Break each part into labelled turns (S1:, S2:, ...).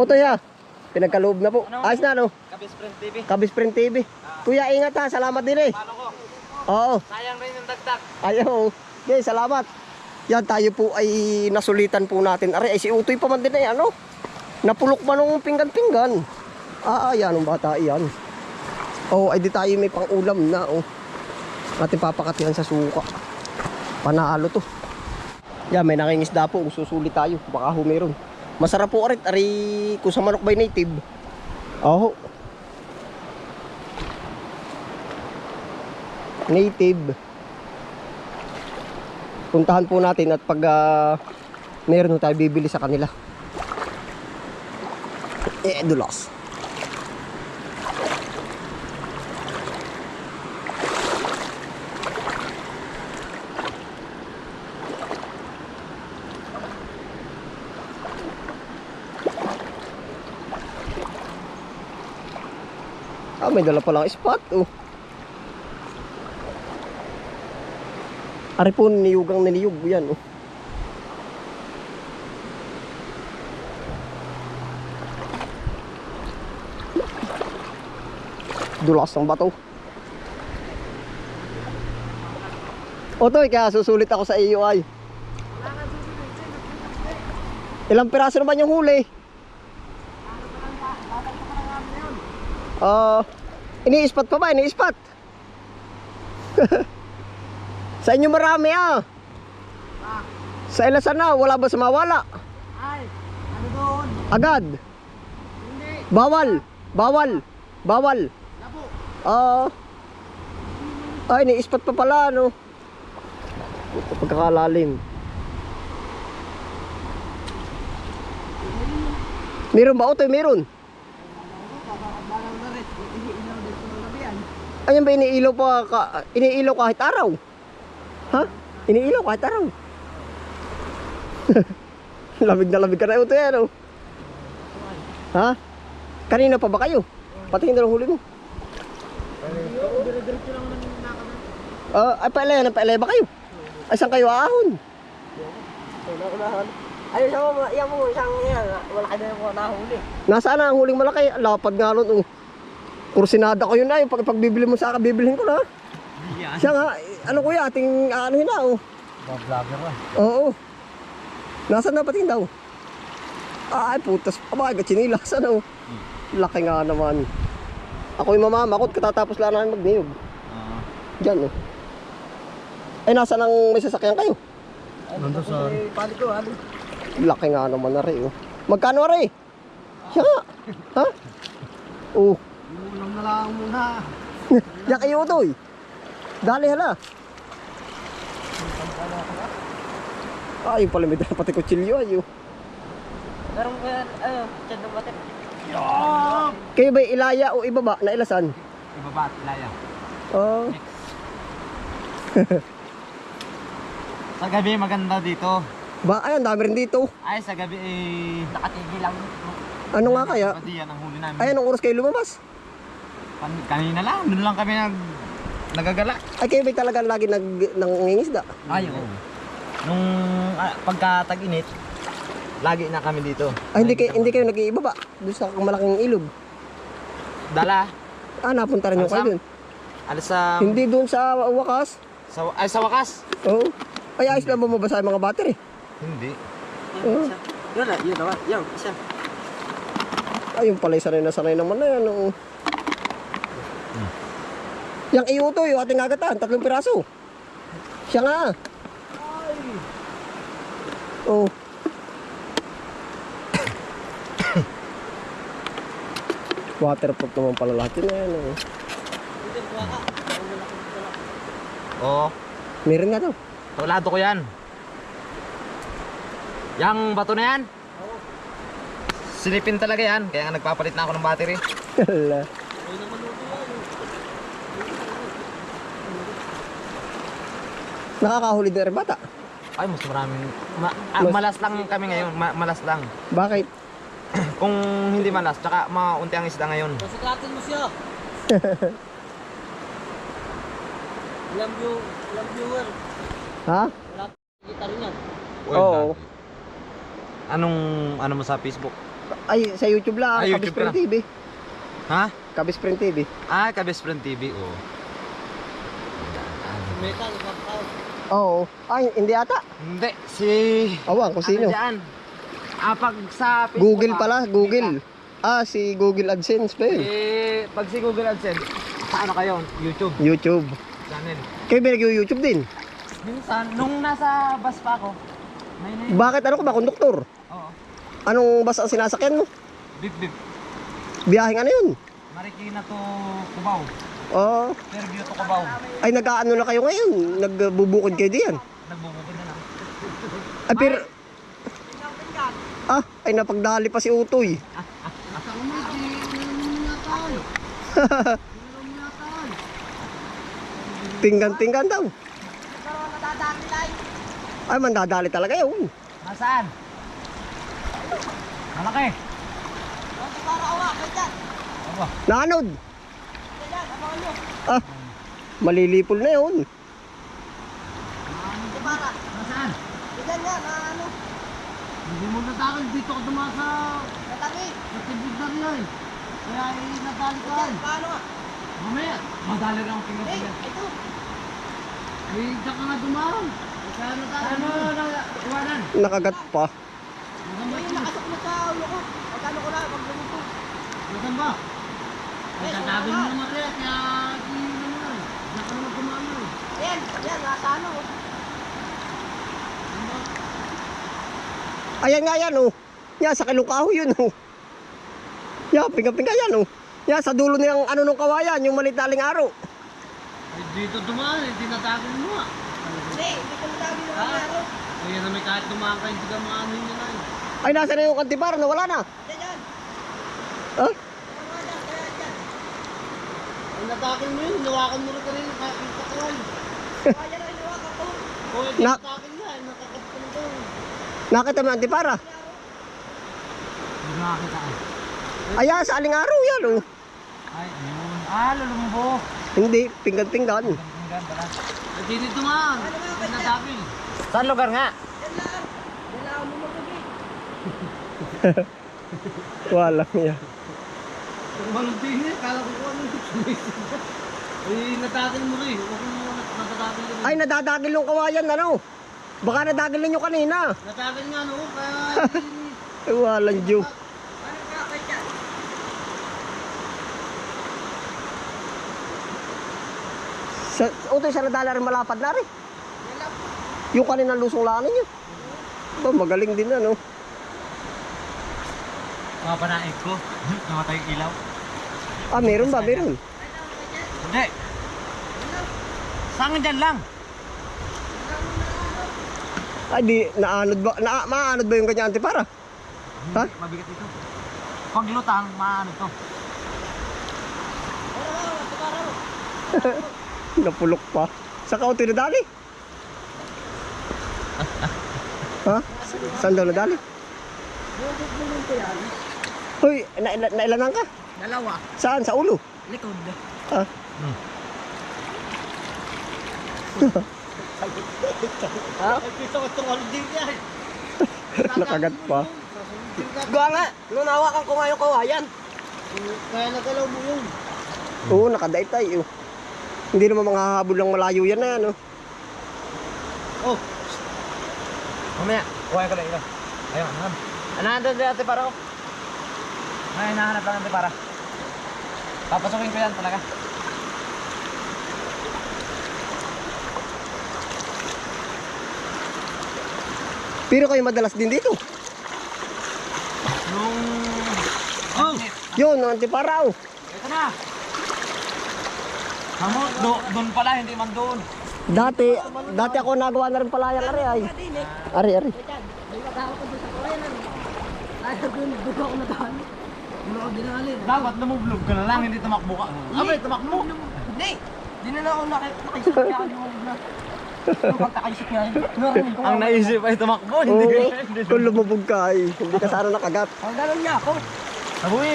S1: Oto ya. Pinagkaloob na po.
S2: Ano?
S1: Ayos na no.
S2: Kabis Friend TV.
S1: Kabis Print TV. Kuya, ingat ha. Salamat din eh.
S2: Paano ko?
S1: Oo.
S2: Sayang rin yung dagdag.
S1: Ayaw. Okay, salamat. Yan, tayo po ay nasulitan po natin. Are, ay si Utoy pa man din ay ano. Napulok pa nung pinggan-pinggan. Ah, ah, yan ang bata yan. Oh, ay di tayo may pang-ulam na, oh. Natin papakatihan sa suka. Panalo to. Yan, may nangingisda po. Susulit tayo, baka ho meron. Masarap po arit. Ari, kung sa manok by native. Oh. Native. Puntahan po natin at pag ah, meron tayo bibili sa kanila. Eh, dulas. Ah, may dala palang spot, oh. Ari po, niyugang niliyog yan, oh. Dulas ng bato. Otoy, kaya susulit ako sa iyo ay. Ilang piraso naman yung huli? Ah, ini-spot pa ba? Ini-spot? sa inyo marami ah. Sa ilasan na, wala ba sa mawala?
S2: Ay, ano doon?
S1: Agad.
S2: Hindi.
S1: Bawal. Bawal. Bawal.
S2: Labo.
S1: Ah. ay, ni-spot pa pala, no? Pagkakalalim. Meron ba? Otoy, meron.
S2: Balaw na rin. Iniilaw din ko ng gabi yan.
S1: Ayan ba iniilaw pa, ka, iniilaw kahit araw? Ha? Iniilaw kahit araw? lamig na lamig ka na ito yan, oh. Ha? Kanina pa ba kayo? Patingin na lang huli mo. Ah, ay, paelaya na paelaya ba kayo? Ay, saan kayo aahon?
S2: Ayun siya mo, iyan mo, isang yan. Wala ka na yung nahuli.
S1: Nasaan na ang huling malaki? Lapad nga nun, oh. Kursinada ko yun na, yung pag pagbibili mo sa akin, bibilhin ko na.
S2: Yan.
S1: Siya nga, eh, ano kuya, ating ano na, oh.
S2: Vlogger ba?
S1: Oo. Nasaan na patingin daw? Ay, putas. Aba, gatsinilas, ano? Laki nga naman. Ako yung mamamakot, katatapos lang namin magniyog.
S2: Ah.
S1: Diyan, oh. Ay, nasaan ang may sasakyan kayo?
S2: Nandun sa... Pali ko, ano?
S1: Laki nga naman na rin, oh. Magkano rin? Siya nga. Ha? Oh.
S2: Na lang muna.
S1: Yak iyo to, eh. Dali hala. Ay, pala may dala pati kutsilyo, ayo.
S2: Meron ko yan, ano, chan ng batik.
S1: Kayo ba ilaya o ibaba na ilasan?
S2: Ibaba at ilaya.
S1: Oh.
S2: Sa gabi maganda dito.
S1: Ba, ay, ang dami rin dito.
S2: Ay, sa gabi eh... Nakatigil lang.
S1: Ano nga kaya?
S2: Pati yan ang huli namin.
S1: Ay, anong oras kayo lumabas?
S2: Kan- kanina lang, doon lang kami nag... Nagagala.
S1: Ay, kayo ba talaga lagi nag, nangingisda?
S2: Ay, oo. Nung ah, pagka tag-init, lagi na kami dito.
S1: Ay, hindi kayo, hindi kayo nag-iibaba doon sa malaking ilog.
S2: Dala.
S1: Ah, napunta rin yung kayo doon.
S2: Alas sa...
S1: Hindi doon sa wakas.
S2: sa ay, sa wakas.
S1: Oo. Ay, ayos lang ba mabasa yung mga battery?
S2: Hindi.
S1: Oo.
S2: Yun na, yun na. Yun, isa.
S1: Ay, yung pala sanay na sanay naman na yan. Oo. Yang iyo to, yung ating agatan, tatlong piraso. Siya nga. Oh. Waterproof naman pala lahat yun. Ayan, oh.
S2: Oo.
S1: Meron nga to.
S2: Tolado ko yan. Yang bato na yan. Silipin talaga yan. Kaya nga nagpapalit na ako ng battery.
S1: Hala. Nakakahuli din rin bata.
S2: Ay, mas maraming... Ma- ah,
S1: Mas-
S2: malas lang kami ngayon. Ma- malas lang.
S1: Bakit?
S2: Kung hindi malas, tsaka maunti ang isda ngayon.
S3: Pasukatin mo siya. ilang view, ilang viewer.
S1: Ha?
S3: Kita rin yan.
S1: Oo.
S2: Anong ano mo sa Facebook?
S1: Ay, sa YouTube lang.
S4: Ah,
S1: Kabis
S4: YouTube
S1: Print TV.
S4: Ha?
S1: Kabis Print TV.
S4: Ah, ka best friend TV, oo.
S3: Metal, kapal.
S1: Oo. Ay, hindi ata.
S4: Hindi, si...
S1: Awan kung sino.
S4: Ano dyan? Ah, pag sa Facebook,
S1: Google pala, Google. Ah, si Google AdSense pa yun.
S4: Eh, pag si Google AdSense, sa ano kayo? YouTube
S1: YouTube.
S4: channel.
S1: Kayo ba nag-YouTube din?
S4: Minsan, nung nasa bus pa ako, may na
S1: Bakit ano ka ba, konduktor?
S4: Oo.
S1: Anong bus ang sinasakyan mo?
S4: Bip bip.
S1: Biyaheng ano yun?
S4: Marikina to Cubao.
S1: Oh,
S4: Fairview to Cubao.
S1: ay nag-ano na kayo ngayon? Nagbubukod kayo diyan?
S4: Nagbubukod na lang.
S1: Ay, pero... Ah, ay napagdali pa si Utoy. Tinggan-tinggan daw. Ay, mandadali talaga yun.
S4: Nasaan? Malaki. Aba,
S1: Nanod. Ah, malilipol na yun.
S4: nasaan? Hindi mo natakal dito ka dumasa sa tibig na rin eh. Kaya eh, natali ka. Mamaya, madali lang ang. Eh, diyan ka nga dumaan. Kaya natali Ano, na, iwanan.
S1: Nakagat pa.
S4: Nasaan ba? Nagtatabi mo naman rin, kaya di naman. Diyan ka naman dumaan eh.
S1: Ayan nga yan, oh. Yan, sa kilukaho yun, oh. Yan, pinga-pinga yan, oh. Yan, sa dulo niyang ano nung kawayan, yung malit na aling araw.
S4: Eh, dito dumaan eh, tinatabi mo ah. Kaya na may kahit dumaan ka, hindi ka maano yun na eh.
S1: Ay, nasa na yung kantipar, nawala na. Ah?
S4: Ang natakil mo yun, nawakan mo rin ka rin, kahit yung katawan. O, eh,
S1: Na-
S4: tinatakil na, eh, nakakat ka na daw.
S1: Nakita mo yung antipara?
S4: Hindi nakakita ka.
S1: Ayan, sa aling araw yan, oh.
S4: Ay, ayun. Ah, lulumbo.
S1: Hindi, pinggan-pinggan.
S4: Eh, di dito man. Tinatabil. Saan lugar nga?
S1: Wala niya.
S4: Walang tingin, kala ko kung ano yung Eh, natatil mo rin. Huwag mo natatatil rin.
S1: Ay, nadadagil yung kawayan, ano? Baka nadagil nyo kanina.
S4: Natatil nga no, kaya...
S1: Ay, walang Diyo. Sa, utoy, sa nadala rin malapad na rin. Yung kanina lusong lang ninyo. Ba, magaling din ano.
S4: Mga panaig ko. Namatay ilaw.
S1: Ah, meron ba? Meron.
S4: Hindi. Saan dyan lang?
S1: Ay, di, naanod ba? Na, maanod ba yung kanya antipara? Ha?
S4: Mabigat ito. Pag lutang, maano to.
S1: Napulok pa. Sa kautoy nadali. ha? Saan daw nadali? Hoy, na, na, nailanan ka?
S2: Dalawa.
S1: Saan? Sa ulo?
S2: Likod.
S1: Ah.
S4: Ito ko itong din yan.
S1: Nakagat pa.
S2: Gawa nga, nung nawakan ko nga yung kawayan.
S4: Kaya nagalaw mo yun.
S1: Oo, nakadaitay. Oh. Hindi naman mga habol lang malayo yan na yan. Oh.
S4: Oh. Mamaya, kuha ko lang ito. Ayun, hanap. Anahan din ate para ko. Ay, nahanap lang ate para. Papasukin ko yan talaga.
S1: Pero kayo madalas din dito.
S4: Nung... Oh!
S1: Yun, ang antipara. Oh.
S4: Ito na! Hamo, do, doon pala, hindi man doon.
S1: Dati, dati ako nagawa na rin pala yan. Ari, ay. Ari, ari.
S4: Dapat lumublog ka na lang, hindi tumakbo ka. Abay, tumakbo!
S2: Hindi. Di na lang ako nakit nakisip kaya ako yung na. Yung pagkakaisip niya.
S4: Ang naisip ay tumakbo, hindi ka. Hindi
S1: kung lumubog ka ay, hindi ka sana nakagat.
S2: Ang ganun niya ako.
S4: Nabuhi!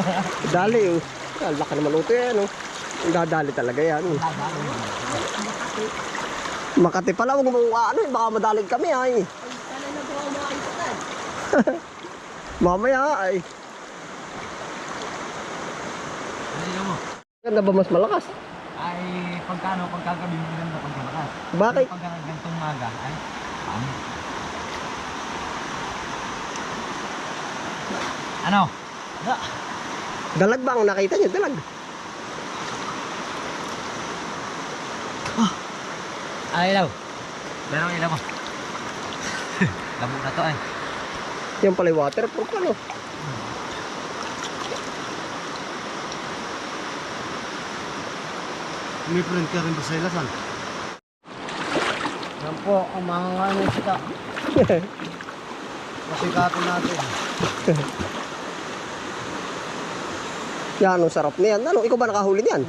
S1: Dali, oh. Ah, laki naman uto yan, oh. Dadali talaga yan. oh. Makati pala, huwag mo ano, baka madalig kami ay. Mamaya ay.
S4: Ano mo?
S1: Ganda ba mas malakas?
S4: Ay, pagkano, pagkagabi mo ganda pagkalakas.
S1: Bakit?
S4: Pagka gantong maga, ay, paano? Ano? Da.
S1: Dalag ba ang nakita niyo? Dalag.
S4: Ay, ilaw. Pero ang ilaw mo. Labo na to ay.
S1: Yan pala yung waterproof ano.
S3: May friend ka rin ba sa ilasan?
S4: Yan po, ang mga ano sita.
S3: Pasikatin natin.
S1: Yan, ang sarap niyan. Ano, ikaw ba nakahuli niyan?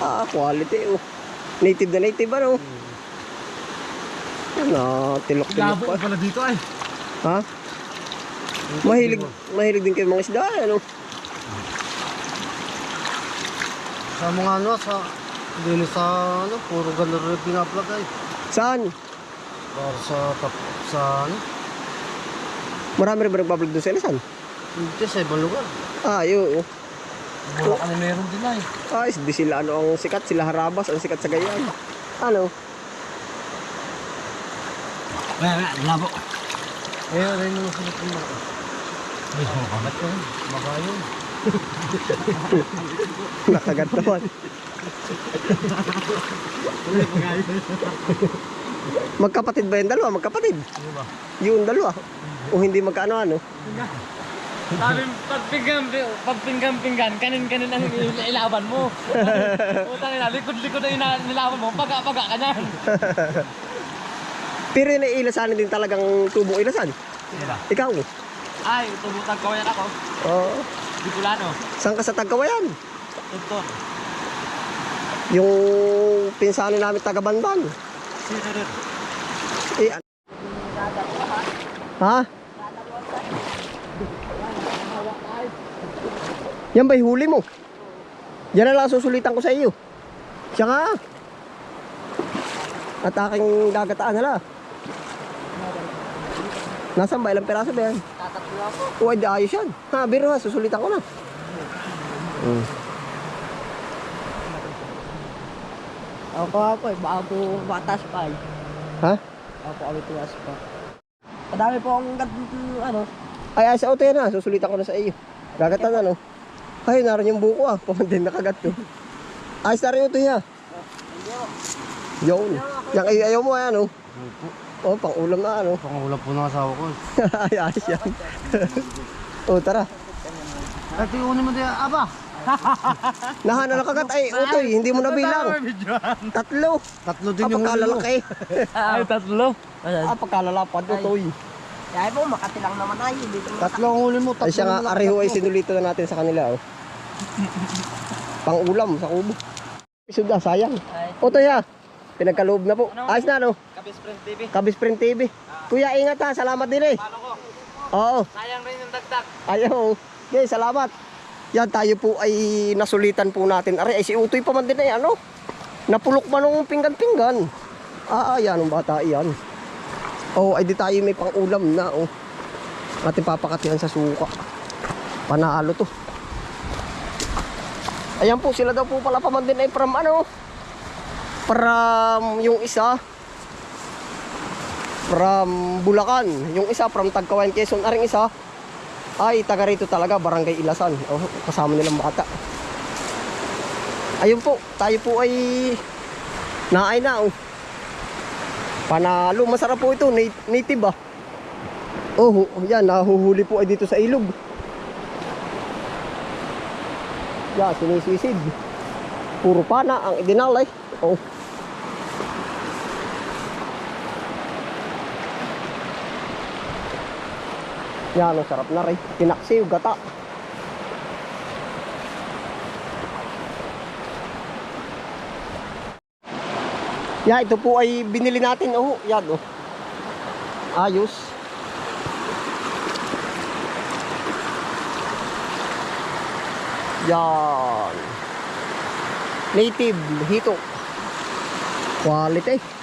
S1: Ah, quality oh. Native na native ano? Na, tilok-tilok
S3: Labo
S1: pa.
S3: pala dito ay.
S1: Ha? Mahilig, mahilig din kayo mga isda, ano?
S3: Sa mga ano, sa... Hindi sa ano, puro ganun rin pinaplug ay.
S1: Saan?
S3: Para sa tap, sa ano,
S1: Marami rin ba nagbablog doon sa Elisan?
S3: hindi sa ibang lugar.
S1: Ah, yun.
S3: Wala ka na meron din ay.
S1: Ay, di sila ano ang sikat, sila harabas, ang sikat sa gayan. Ano?
S4: Wala, wala, labo.
S3: Ayun, ayun naman sila mga.
S4: Ay, makamat ko.
S3: Baka yun.
S1: Nakagat naman. Magkapatid ba yung dalawa? Magkapatid?
S3: Ano ba?
S1: Yung dalawa. O hindi magkaano ano?
S2: Sabi, pagpinggan, pagpinggan-pinggan, kanin-kanin ang il- ilaban mo. Utang ina, likod-likod ang ina- nilaban mo, paga-paga ka niyan.
S1: Pero yun ay ilasanin din talagang tubong ilasan.
S2: Sila.
S1: Ikaw.
S2: Ay, tumutan ko yan ako.
S1: Oo.
S2: Bicolano.
S1: saan ka sa Tagkawayan?
S2: Tunton.
S1: Yung pinsanin namin taga Banban.
S2: Sino rin?
S1: Eh, an- ha? Yan ba'y huli mo? Yan na lang susulitan ko sa iyo. Siya nga. At aking gagataan hala. Nasaan ba? Ilang peraso ba yan?
S2: Tatatlo ako.
S1: Ay, di ayos yan. Ha, biro ha, susulitan ko na. Hmm.
S2: Ako ako eh, baka po batas pa eh.
S1: Ha?
S2: Ako kami tuwas pa. Madami po akong ganito, ano.
S1: Ay, ay, sa auto yan ha. Susulitan ko na sa iyo. Gagatan ano? Ay, naroon yung buko ah. Pamandin nakagat to. Ayos na rin ito niya. Yun. Yang ay, ayaw mo ay ano? Oh, pang ulam na ano.
S3: Pangulam po ng asawa ko.
S1: ay, ayos yan. oh, tara.
S3: At iunin mo din, aba!
S1: Nahan na nakagat. Ay, utoy, hindi mo nabilang. Tatlo.
S3: Tatlo
S1: Ah,
S3: din yung huli mo.
S1: pagkalalaki.
S2: Ay, tatlo.
S1: ah, pagkalalapad, utoy.
S2: Kaya po, makati lang naman tayo. Dito mo.
S3: Tatlo ang huli mo.
S1: Ay, siya nga, areho ay sinulito na natin sa kanila, oh. Pang ulam sa kubo. Isuda, sayang.
S2: Ay,
S1: Utoy ha. Pinagkaloob na po. Ayos na, no?
S2: Kabis Friend TV.
S1: Kabis Print TV. Kuya, ingat ha. Salamat din eh.
S2: Paano ko?
S1: Oo.
S2: Sayang rin yung dagdag.
S1: Ayaw. Okay, salamat. Yan, tayo po ay nasulitan po natin. Aray, ay si Utoy pa man din ay ano. Napulok pa nung pinggan-pinggan. Ah, ah, yan ang bata yan. Oh, ay di tayo may pang-ulam na, oh. Ating papakatihan sa suka. Panalo to. Ayan po, sila daw po pala pa man din ay from ano. From yung isa. From Bulacan. Yung isa from Tagkawayan, Quezon. Aring isa, ay, taga rito talaga, Barangay Ilasan. Oh, kasama nilang bata. Ayun po, tayo po ay naay na oh. Panalo, masarap po ito, nat- native ah. Oh, yan, nahuhuli po ay dito sa ilog. Yeah, sinisisid. Puro pana ang idinalay. Oh. Yan, ang sarap na rin. Tinaksiw, gata. Ya, ito po ay binili natin. Oh, yan oh. Ayos. Yan. Native hito. Quality.